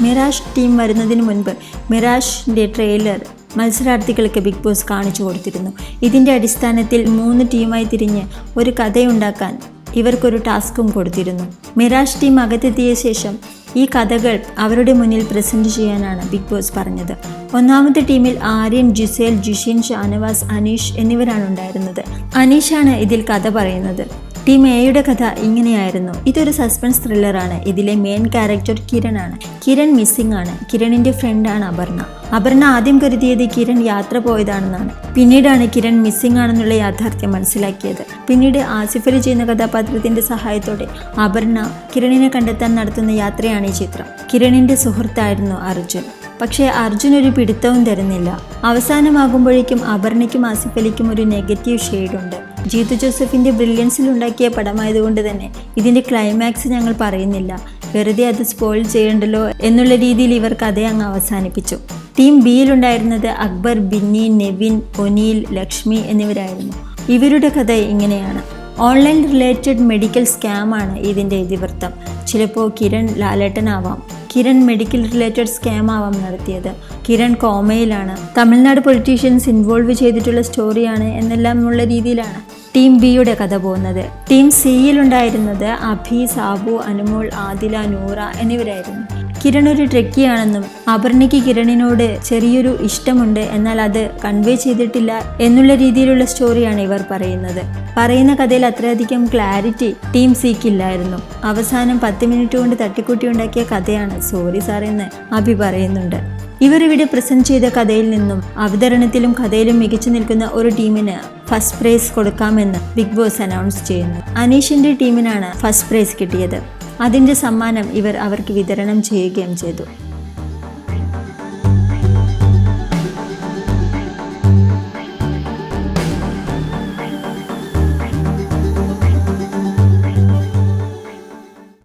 Mirage team വരുന്നതിന് മുൻപ് മിറാഷിന്റെ ട്രെയിലർ മത്സരാർത്ഥികൾക്ക് ബിഗ് ബോസ് കാണിച്ചു കൊടുത്തിരുന്നു. ഇതിന്റെ അടിസ്ഥാനത്തിൽ മൂന്ന് ടീമായി തിരിഞ്ഞ് ഒരു കഥയുണ്ടാക്കാൻ ഇവർക്കൊരു ടാസ്കും കൊടുത്തിരുന്നു. മിറാഷ് ടീം അകത്തെത്തിയ ശേഷം ഈ കഥകൾ അവരുടെ മുന്നിൽ പ്രസന്റ് ചെയ്യാനാണ് ബിഗ് ബോസ് പറഞ്ഞത്. ഒന്നാമത്തെ ടീമിൽ ആര്യൻ ജുസേൽ ജിഷിൻ ഷാനവാസ് അനീഷ് എന്നിവരാണ് ഉണ്ടായിരുന്നത്. അനീഷാണ് ഇതിൽ കഥ പറയുന്നത്. ടീം എയുടെ കഥ ഇങ്ങനെയായിരുന്നു. ഇതൊരു സസ്പെൻസ് ത്രില്ലറാണ്. ഇതിലെ മെയിൻ ക്യാരക്ടർ കിരൺ ആണ് കിരൺ മിസ്സിംഗ് ആണ്. കിരണിന്റെ ഫ്രണ്ട് ആണ് അപർണ. അപർണ ആദ്യം കരുതിയത് കിരൺ യാത്ര പോയതാണെന്നാണ്. പിന്നീടാണ് കിരൺ മിസ്സിംഗ് ആണെന്നുള്ള യാഥാർത്ഥ്യം മനസ്സിലാക്കിയത്. പിന്നീട് ആസിഫലി ചെയ്യുന്ന കഥാപാത്രത്തിന്റെ സഹായത്തോടെ അപർണ കിരണിനെ കണ്ടെത്താൻ നടത്തുന്ന യാത്രയാണ് ഈ ചിത്രം. കിരണിന്റെ സുഹൃത്തായിരുന്നു അർജുൻ. പക്ഷേ അർജുൻ ഒരു പിടുത്തവും തരുന്നില്ല. അവസാനമാകുമ്പോഴേക്കും അപർണയ്ക്കും ആസിഫലിക്കും ഒരു നെഗറ്റീവ് ഷെയ്ഡുണ്ട് ജീതു ജോസഫിന്റെ ബ്രില്യൻസിൽ ഉണ്ടാക്കിയ പടമായതുകൊണ്ട് തന്നെ ഇതിന്റെ ക്ലൈമാക്സ് ഞങ്ങൾ പറയുന്നില്ല. വെറുതെ അത് സ്പോയിൽ ചെയ്യണ്ടല്ലോ എന്നുള്ള രീതിയിൽ ഇവർ കഥ അങ്ങ് അവസാനിപ്പിച്ചു. ടീം ബിയിലുണ്ടായിരുന്നത് അക്ബർ ബിന്നി നെവിൻ ഒനീൽ ലക്ഷ്മി എന്നിവരായിരുന്നു. ഇവരുടെ കഥ ഇങ്ങനെയാണ്. ഓൺലൈൻ റിലേറ്റഡ് മെഡിക്കൽ സ്കാമാണ് ഇതിന്റെ ഇതിവൃത്തം. ചിലപ്പോൾ കിരൺ ലാലേട്ടനാവാം. കിരൺ മെഡിക്കൽ റിലേറ്റഡ് സ്കാം ആവാം നടത്തിയത്. കിരൺ കോമയിലാണ്. തമിഴ്നാട് പൊളിറ്റീഷ്യൻസ് ഇൻവോൾവ് ചെയ്തിട്ടുള്ള സ്റ്റോറിയാണ് എന്നെല്ലാം ഉള്ള രീതിയിലാണ്. ടീം ബിയുടെ കഥ പോകുന്നത്. ടീം സിയിലുണ്ടായിരുന്നത് അഭി സാബു അനുമോൾ ആദില നൂറ എന്നിവരായിരുന്നു. കിരൺ ഒരു ട്രെക്കിയാണെന്നും അപർണയ്ക്ക് കിരണിനോട് ചെറിയൊരു ഇഷ്ടമുണ്ട് എന്നാൽ അത് കൺവേ ചെയ്തിട്ടില്ല എന്നുള്ള രീതിയിലുള്ള സ്റ്റോറിയാണ് ഇവർ പറയുന്നത്. പറയുന്ന കഥയിൽ അത്രയധികം ക്ലാരിറ്റി ടീം സീക്കില്ലായിരുന്നു അവസാനം പത്ത് മിനിറ്റ് കൊണ്ട് തട്ടിക്കൂട്ടി ഉണ്ടാക്കിയ കഥയാണ് സോറി സാർ എന്ന് അഭി പറയുന്നുണ്ട്. ഇവരിവിടെ പ്രസന്റ് ചെയ്ത കഥയിൽ നിന്നും അവതരണത്തിലും കഥയിലും മികച്ചു നിൽക്കുന്ന ഒരു ടീമിന് ഫസ്റ്റ് പ്രൈസ് കൊടുക്കാമെന്ന് ബിഗ് ബോസ് അനൗൺസ് ചെയ്യുന്നു. അനീഷിന്റെ ടീമിനാണ് ഫസ്റ്റ് പ്രൈസ് കിട്ടിയത്. അതിന്റെ സമ്മാനം ഇവർ അവർക്ക് വിതരണം ചെയ്യുകയും ചെയ്തു.